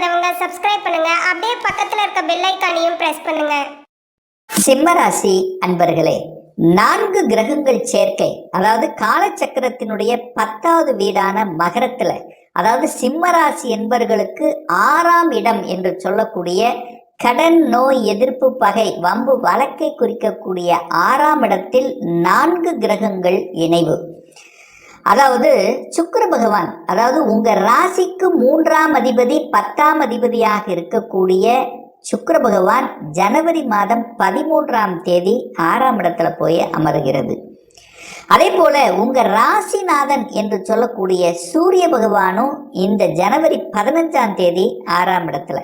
பண்ணாதவங்க சப்ஸ்கிரைப் பண்ணுங்க. அப்படியே பக்கத்துல இருக்க பெல் ஐக்கானையும் பிரஸ் பண்ணுங்க. சிம்மராசி அன்பர்களே நான்கு கிரகங்கள் சேர்க்கை அதாவது காலச்சக்கரத்தினுடைய பத்தாவது வீடான மகரத்துல அதாவது சிம்மராசி என்பர்களுக்கு ஆறாம் இடம் என்று சொல்லக்கூடிய கடன் நோய் எதிர்ப்பு பகை வம்பு வழக்கை குறிக்கக்கூடிய ஆறாம் இடத்தில் நான்கு கிரகங்கள் இணைவு. அதாவது சுக்கர பகவான் அதாவது உங்க ராசிக்கு மூன்றாம் அதிபதி பத்தாம் அதிபதியாக இருக்கக்கூடிய சுக்கர பகவான் ஜனவரி மாதம் பதிமூன்றாம் தேதி ஆறாம் இடத்துல போய் அமருகிறது. அதே போல உங்க ராசிநாதன் என்று சொல்லக்கூடிய சூரிய பகவானும் இந்த ஜனவரி பதினஞ்சாம் தேதி ஆறாம் இடத்துல.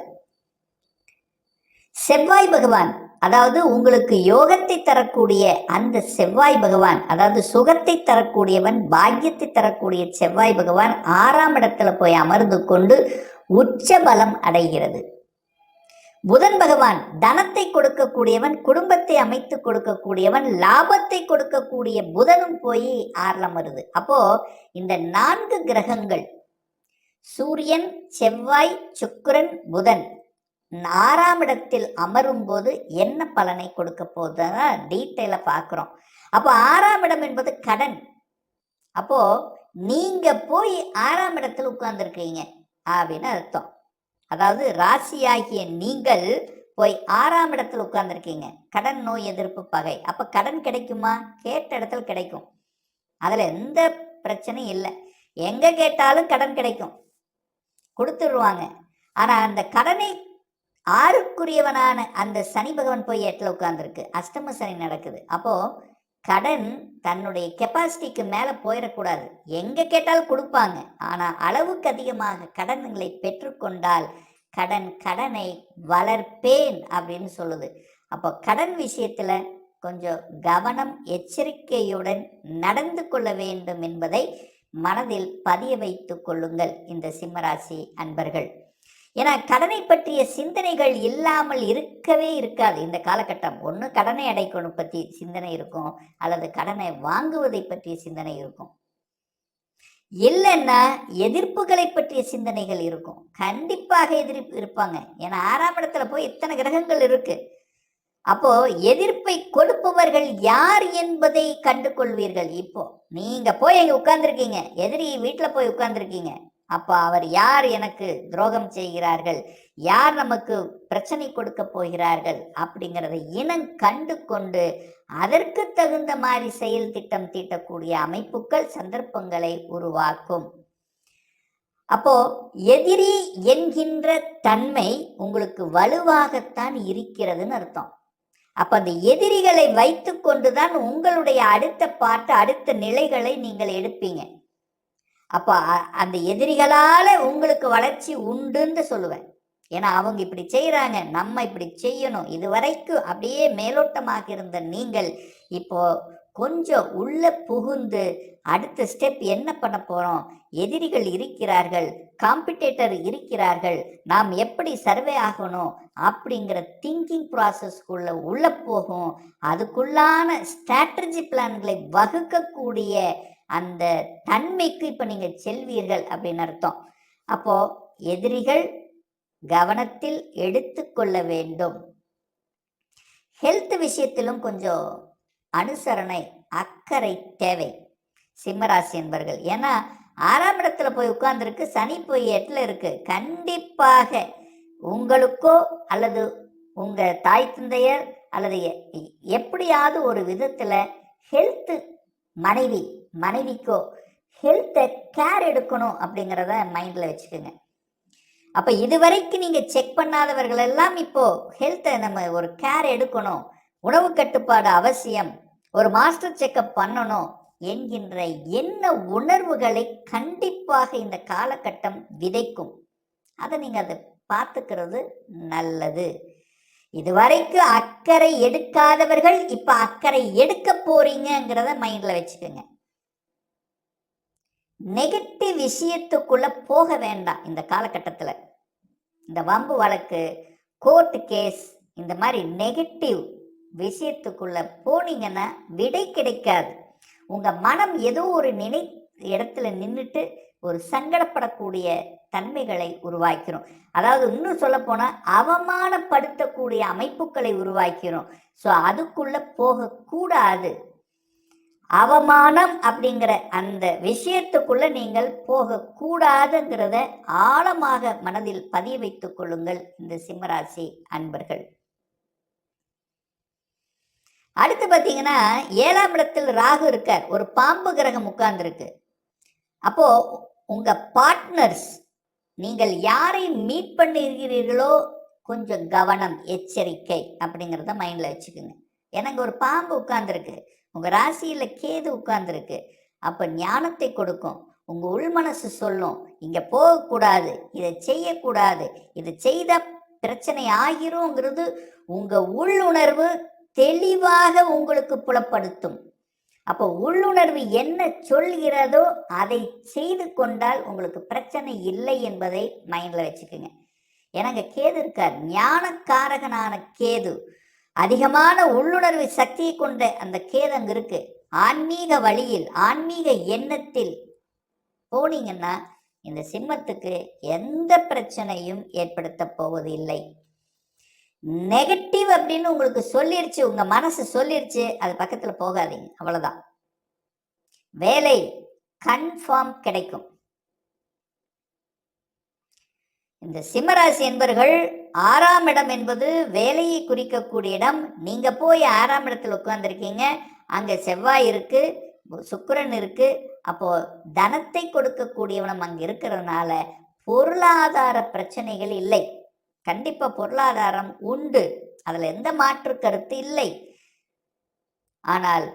செவ்வாய் பகவான் அதாவது உங்களுக்கு யோகத்தை தரக்கூடிய அந்த செவ்வாய் பகவான் அதாவது சுகத்தை தரக்கூடியவன் பாக்கியத்தை தரக்கூடிய செவ்வாய் பகவான் ஆறாம் இடத்துல போய் அமர்ந்து கொண்டு உச்ச பலம் அடைகிறது. புதன் பகவான் தனத்தை கொடுக்கக்கூடியவன் குடும்பத்தை அமைத்து கொடுக்கக்கூடியவன் லாபத்தை கொடுக்கக்கூடிய புதனும் போய் ஆறில் வருது அப்போ இந்த நான்கு கிரகங்கள் சூரியன் செவ்வாய் சுக்கிரன் புதன் ஆறாம் இடத்தில் அமரும் போது என்ன பலனை கொடுக்க போகுதுன்னா டீட்டெயிலாக பார்க்குறோம். அப்போ ஆறாம் இடம் என்பது கடன். அப்போ நீங்க போய் ஆறாம் இடத்தில் உட்கார்ந்துருக்கீங்க அப்படின்னு அர்த்தம். அதாவது ராசியாகிய நீங்கள் போய் ஆறாம் இடத்தில் உட்கார்ந்துருக்கீங்க. கடன் நோய் எதிர்ப்பு பகை. அப்போ கடன் கிடைக்குமா? கேட்ட இடத்துல கிடைக்கும். அதில் எந்த பிரச்சனையும் இல்லை. எங்கே கேட்டாலும் கடன் கிடைக்கும். கொடுத்துடுவாங்க ஆனால் அந்த கடனை ஆறுக்குரியவனான அந்த சனி பகவான் போய் எட்டில் உட்காந்துருக்கு அஷ்டம சனி நடக்குது. அப்போது கடன் தன்னுடைய கெப்பாசிட்டிக்கு மேலே போயிடக்கூடாது. எங்கே கேட்டாலும் கொடுப்பாங்க. ஆனால் அளவுக்கு அதிகமாக கடன்களை பெற்றுக்கொண்டால் கடன் கடனை வளர்ப்பேன் அப்படின்னு சொல்லுது. அப்போ கடன் விஷயத்தில் கொஞ்சம் கவனம் எச்சரிக்கையுடன் நடந்து கொள்ள வேண்டும் என்பதை மனதில் பதிய வைத்து கொள்ளுங்கள். இந்த சிம்மராசி அன்பர்கள். ஏன்னா கடனை பற்றிய சிந்தனைகள் இல்லாமல் இருக்கவே இருக்காது. இந்த காலகட்டம் ஒன்று கடனை அடைக்கணும் பற்றி சிந்தனை இருக்கும் அல்லது கடனை வாங்குவதை பற்றிய சிந்தனை இருக்கும். இல்லைன்னா எதிர்ப்புகளை பற்றிய சிந்தனைகள் இருக்கும். கண்டிப்பாக எதிர்ப்பு இருப்பாங்க. ஏன்னா ஆறாம் இடத்துல போய் இத்தனை கிரகங்கள் இருக்கு? அப்போ எதிர்ப்பை கொடுப்பவர்கள் யார் என்பதை கண்டு கொள்வீர்கள் இப்போ நீங்க போய் அங்கே உட்கார்ந்துருக்கீங்க. எதிரி வீட்டில் போய் உட்கார்ந்துருக்கீங்க. அப்ப அவர் யார் எனக்கு துரோகம் செய்கிறார்கள்? யார் நமக்கு பிரச்சனை கொடுக்க போகிறார்கள்? அப்படிங்கிறத இனம் கண்டு கொண்டு அதற்கு தகுந்த மாதிரி செயல் திட்டம் தீட்டக்கூடிய அமைப்புகள் சந்தர்ப்பங்களை உருவாக்கும். அப்போ எதிரி என்கின்ற தன்மை உங்களுக்கு வலுவாகத்தான் இருக்கிறதுன்னு அர்த்தம். அப்ப அந்த எதிரிகளை வைத்து கொண்டுதான் உங்களுடைய அடுத்த பாட்டு அடுத்த நிலைகளை நீங்கள் எடுப்பீங்க. அப்போ அ- அந்த எதிரிகளால் உங்களுக்கு வளர்ச்சி உண்டுன்னு சொல்லுவேன். ஏன்னா அவங்க இப்படி செய்கிறாங்க நம்ம இப்படி செய்யணும். இது வரைக்கும் அப்படியே மேலோட்டமாக இருந்த நீங்கள் இப்போ கொஞ்சம் உள்ளே புகுந்து அடுத்த ஸ்டெப் என்ன பண்ண போகிறோம் எதிரிகள் இருக்கிறார்கள் காம்படிட்டர் இருக்கிறார்கள் நாம் எப்படி சர்வே ஆகணும்? அப்படிங்கிற திங்கிங் ப்ராசஸ்க்குள்ளே உள்ளே போகும். அதுக்குள்ளான ஸ்ட்ராட்டஜி பிளான்களை வகுக்கக்கூடிய அந்த தன்மைக்கு இப்போ நீங்கள் செல்வீர்கள் அப்படின்னு அர்த்தம். அப்போ எதிரிகள் கவனத்தில் எடுத்துக்கொள்ள வேண்டும். ஹெல்த் விஷயத்திலும் கொஞ்சம் அனுசரணை அக்கறை தேவை. சிம்மராசி என்பர்கள். ஏன்னா ஆறாம் இடத்துல போய் உட்கார்ந்துருக்கு சனி போய் எட்டில் இருக்கு. கண்டிப்பாக உங்களுக்கோ அல்லது உங்கள் தாய் தந்தையர் அல்லது எ- எப்படியாவது ஒரு விதத்தில் ஹெல்த்து மனைவி மனைவிக்கோ ஹெல்த்தை கேர் எடுக்கணும் அப்படிங்கிறத மைண்டில் வச்சுக்கோங்க. அப்போ இதுவரைக்கும் நீங்கள் செக் பண்ணாதவர்கள் எல்லாம் இப்போது ஹெல்த்தை நம்ம ஒரு கேர் எடுக்கணும். உணவு கட்டுப்பாடு அவசியம். ஒரு மாஸ்டர் செக்கப் பண்ணணும். என்கின்ற என்ன உணர்வுகளை கண்டிப்பாக இந்த காலகட்டம் விதைக்கும். அதை நீங்கள் அதை பார்த்துக்கிறது நல்லது. இதுவரைக்கும் அக்கறை எடுக்காதவர்கள் இப்போ அக்கறை எடுக்க போறீங்கங்கிறத மைண்டில் வச்சுக்கோங்க. நெகட்டிவ் விஷயத்துக்குள்ள போக வேண்டாம் இந்த காலகட்டத்தில். இந்த வம்பு வழக்கு கோர்ட் கேஸ் இந்த மாதிரி நெகட்டிவ் விஷயத்துக்குள்ள போனீங்கன்னா விடை கிடைக்காது. உங்க மனம் ஏதோ ஒரு நினை இடத்துல நின்றுட்டு ஒரு சங்கடப்படக்கூடிய தன்மைகளை உருவாக்கிறோம். அதாவது இன்னும் சொல்ல போனால் அவமானப்படுத்தக்கூடிய அமைப்புகளை உருவாக்கிறோம். ஸோ அதுக்குள்ள போகக்கூடாது. அவமானம் அப்படிங்கிற அந்த விஷயத்துக்குள்ள நீங்கள் போகக்கூடாதுங்கிறத ஆழமாக மனதில் பதிய வைத்துக் கொள்ளுங்கள் இந்த சிம்மராசி அன்பர்கள். அடுத்து பார்த்தீங்கன்னா ஏழாம் இடத்தில் ராகு இருக்கார். ஒரு பாம்பு கிரகம் உட்கார்ந்துருக்கு. அப்போ உங்க பார்ட்னர்ஸ் நீங்கள் யாரை மீட் பண்ணிருக்கிறீர்களோ கொஞ்சம் கவனம் எச்சரிக்கை அப்படிங்கிறத மைண்டில் வச்சுக்கோங்க. எனக்கு ஒரு பாம்பு உட்கார்ந்துருக்கு. உங்க ராசியில கேது உட்கார்ந்துருக்கு. அப்ப ஞானத்தை கொடுக்கும். உங்க உள்மனசு சொல்லும். இங்க போகக்கூடாது. இதை செய்யக்கூடாது. இதை செய்த பிரச்சனை ஆகிருங்கிறது உங்க உள்ளுணர்வு தெளிவாக உங்களுக்கு புலப்படுத்தும். அப்போ உள்ளுணர்வு என்ன சொல்கிறதோ அதை செய்து கொண்டால் உங்களுக்கு பிரச்சனை இல்லை என்பதை மைண்ட்ல வச்சுக்கோங்க. எனக்கு கேது இருக்கார். ஞானக்காரகனான கேது. அதிகமான உள்ளுணர்வு சக்தியை கொண்ட அந்த கேதங்க இருக்கு. ஆன்மீக வழியில் ஆன்மீக எண்ணத்தில் போனீங்கன்னா இந்த சிம்மத்துக்கு எந்த பிரச்சனையும் ஏற்படுத்த போவது இல்லை நெகட்டிவ் அப்படின்னு உங்களுக்கு சொல்லிருச்சு உங்க மனசு சொல்லிருச்சு அது பக்கத்துல போகாதீங்க அவ்வளவுதான். வேலை கன்ஃபார்ம் கிடைக்கும். இந்த சிம்மராசி என்பர்கள் ஆறாம் இடம் என்பது வேலையை குறிக்கக்கூடிய இடம். நீங்க போய் ஆறாம் இடத்துல உட்காந்துருக்கீங்க அங்க செவ்வாய் இருக்கு சுக்கிரன் இருக்கு. அப்போ தனத்தை கொடுக்கக்கூடியவனம் அங்க இருக்கிறதுனால பொருளாதார பிரச்சனைகள் இல்லை. கண்டிப்பா பொருளாதாரம் உண்டு. அதுல எந்த மாற்று கருத்து இல்லை. ஆனால்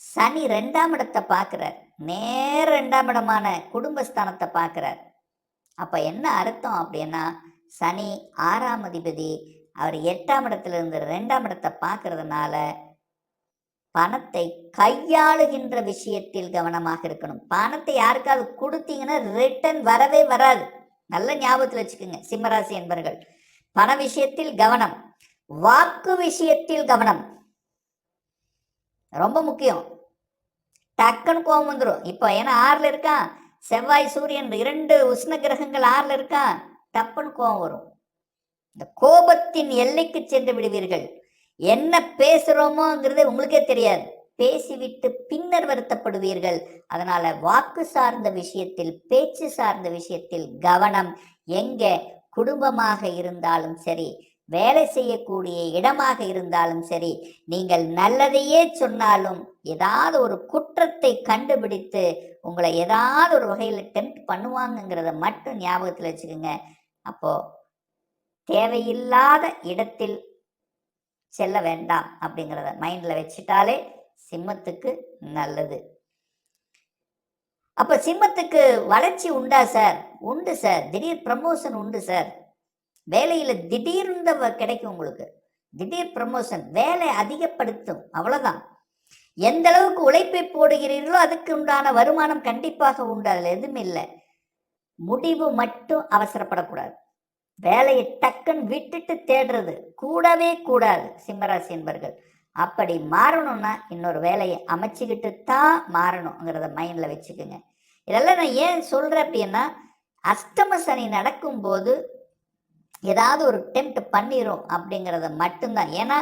சனி ரெண்டாம் இடத்தை பார்க்கிறார். நேர ரெண்டாம் இடமான குடும்பஸ்தானத்தை பார்க்கிறார். அப்ப என்ன அர்த்தம் அப்படின்னா சனி ஆறாம் அதிபதி. அவர் எட்டாம் இடத்துல இருந்து ரெண்டாம் இடத்தை பார்க்கறதுனால பணத்தை கையாளுகின்ற விஷயத்தில் கவனமாக இருக்கணும். பணத்தை யாருக்காவது கொடுத்தீங்கன்னா ரிட்டர்ன் வரவே வராது. நல்ல ஞாபகத்தில் வச்சுக்கோங்க சிம்மராசி என்பர்கள். பண விஷயத்தில் கவனம் வாக்கு விஷயத்தில் கவனம். ரொம்ப முக்கியம். டக்குன்னு கோபம் வந்துடும் இப்போ ஏன்னா ஆறில் இருக்கான். செவ்வாய் சூரியன் இரண்டு உஷ்ண கிரகங்கள் ஆறில் இருக்கான். டப்புன்னு கோபம் வரும். இந்த கோபத்தின் எல்லைக்கு சென்று விடுவீர்கள். என்ன பேசுகிறோமோங்கிறது உங்களுக்கே தெரியாது. பேசிவிட்டு பின்னர் வருத்தப்படுவீர்கள். அதனால வாக்கு சார்ந்த விஷயத்தில் பேச்சு சார்ந்த விஷயத்தில் கவனம் எங்க? குடும்பமாக இருந்தாலும் சரி வேலை செய்யக்கூடிய இடமாக இருந்தாலும் சரி நீங்கள் நல்லதையே சொன்னாலும் ஏதாவது ஒரு குற்றத்தை கண்டுபிடித்து உங்களை ஏதாவது ஒரு வகையில் டெம்ப்ட் பண்ணுவாங்கங்கிறத மட்டும் ஞாபகத்தில் வச்சுக்கோங்க. அப்போ தேவையில்லாத இடத்தில் செல்ல வேண்டாம் அப்படிங்கிறத மைண்டில் வச்சுட்டாலே சிம்மத்துக்கு நல்லது. அப்போ சிம்மத்துக்கு வளர்ச்சி உண்டா சார்? உண்டு சார். திடீர் ப்ரமோஷன் உண்டு சார். வேலையில் திடீர்னு வ- கிடைக்கும் உங்களுக்கு. திடீர் ப்ரமோஷன் வேலை அதிகப்படுத்தும். அவ்வளோதான் எந்த அளவுக்கு உழைப்பை போடுகிறீர்களோ அதுக்கு உண்டான வருமானம் கண்டிப்பாக உண்டு. அதில் எதுவும் இல்லை. முடிவு மட்டும் அவசரப்படக்கூடாது. வேலையை டக்குன்னு விட்டுட்டு தேடுறது கூடவே கூடாது சிம்மராசி என்பர்கள். அப்படி மாறணும்னா இன்னொரு வேலையை அமைச்சுக்கிட்டு தான் மாறணுங்கிறத மைண்டில் வச்சுக்கோங்க. இதெல்லாம் நான் ஏன் சொல்கிறேன் அப்படின்னா அஷ்டம சனி நடக்கும்போது ஏதாவது ஒரு டெம்ட் பண்ணிடும் அப்படிங்கிறத மட்டும்தான். ஏன்னா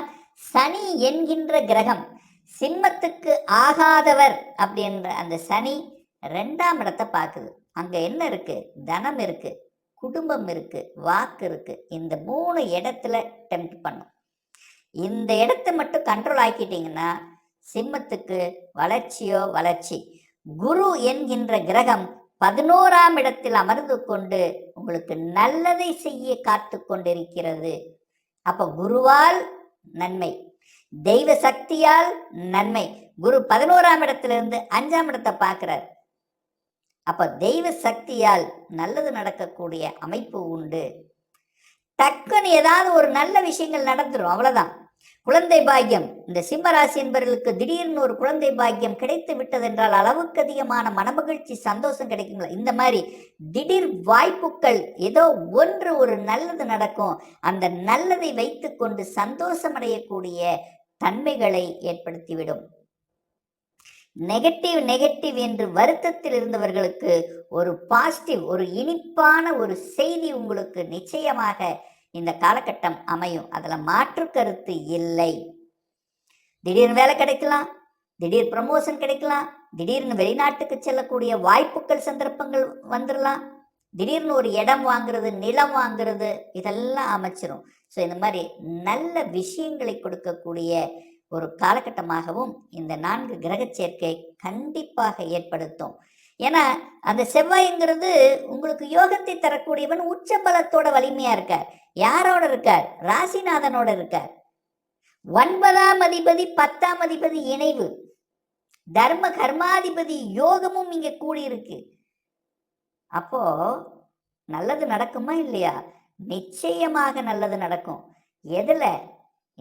சனி என்கின்ற கிரகம் சிம்மத்துக்கு ஆகாதவர் அப்படின்ற அந்த சனி ரெண்டாம் இடத்தை பார்க்குது. அங்கே என்ன இருக்குது தனம் இருக்குது குடும்பம் இருக்குது வாக்கு இருக்குது இந்த மூணு இடத்துல டெம்ட் பண்ணும். இந்த இடத்த மட்டும் கண்ட்ரோல் ஆக்கிட்டீங்கன்னா சிம்மத்துக்கு வளர்ச்சியோ வளர்ச்சி. குரு என்கின்ற கிரகம் பதினோராம் இடத்தில் அமர்ந்து கொண்டு உங்களுக்கு நல்லதை செய்ய காத்து கொண்டிருக்கிறது. அப்போ குருவால் நன்மை தெய்வ சக்தியால் நன்மை. குரு பதினோராம் இடத்திலிருந்து அஞ்சாம் இடத்தை பார்க்குறார். அப்போ தெய்வ சக்தியால் நல்லது நடக்கக்கூடிய அமைப்பு உண்டு. டக்குன்னு ஏதாவது ஒரு நல்ல விஷயங்கள் நடந்துடும் அவ்வளோதான் குழந்தை பாக்கியம் இந்த சிம்மராசி என்பவர்களுக்கு திடீர்னு ஒரு குழந்தை பாக்கியம் கிடைத்து விட்டதென்றால் அளவுக்கு அதிகமான மனமகிழ்ச்சி சந்தோஷம் கிடைக்குங்களா இந்த மாதிரி திடீர் வாய்ப்புகள் ஏதோ ஒன்று ஒரு நல்லது நடக்கும். அந்த நல்லதை வைத்துக்கொண்டு சந்தோஷமடையக்கூடிய தன்மைகளை ஏற்படுத்திவிடும். நெகட்டிவ் நெகட்டிவ் என்று வருத்தத்தில் இருந்தவர்களுக்கு ஒரு பாசிட்டிவ் ஒரு இனிப்பான ஒரு செய்தி உங்களுக்கு நிச்சயமாக இந்த காலகட்டம் அமையும். அதில் மாற்று கருத்து இல்லை. திடீர்னு வேலை கிடைக்கலாம் திடீர் ப்ரமோஷன் கிடைக்கலாம் திடீர்னு வெளிநாட்டுக்கு செல்லக்கூடிய வாய்ப்புகள் சந்தர்ப்பங்கள் வந்துடலாம் திடீர்னு ஒரு இடம் வாங்குறது நிலம் வாங்குறது இதெல்லாம் அமைச்சிரும். ஸோ இந்த மாதிரி நல்ல விஷயங்களை கொடுக்கக்கூடிய ஒரு காலகட்டமாகவும் இந்த நான்கு கிரக சேர்க்கை கண்டிப்பாக ஏற்படுத்தும். ஏன்னா அந்த செவ்வாய்ங்கிறது உங்களுக்கு யோகத்தை தரக்கூடியவன் உச்ச பலத்தோட வலிமையா இருக்கார். யாரோட இருக்கார்? ராசிநாதனோட இருக்கார். ஒன்பதாம் அதிபதி பத்தாம் அதிபதி இணைவு. தர்ம கர்மாதிபதி யோகமும் இங்க கூடியிருக்கு. அப்போ நல்லது நடக்குமா இல்லையா? நிச்சயமாக நல்லது நடக்கும். எதுல?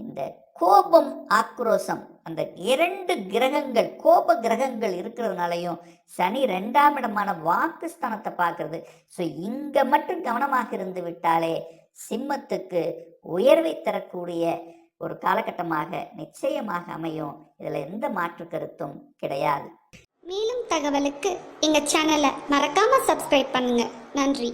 இந்த கோபம் ஆக்ரோஷம் அந்த இரண்டு கிரகங்கள் கோப கிரகங்கள் இருக்கிறதுனாலையும் சனி ரெண்டாம் இடமான வாக்குஸ்தானத்தை பார்க்கறது. ஸோ இங்கே மட்டும் கவனமாக இருந்து விட்டாலே சிம்மத்துக்கு உயர்வை தரக்கூடிய ஒரு காலகட்டமாக நிச்சயமாக அமையும். இதில் எந்த மாற்று கருத்தும் கிடையாது. மேலும் தகவலுக்கு எங்கள் சேனலை மறக்காமல் சப்ஸ்கிரைப் பண்ணுங்கள் நன்றி.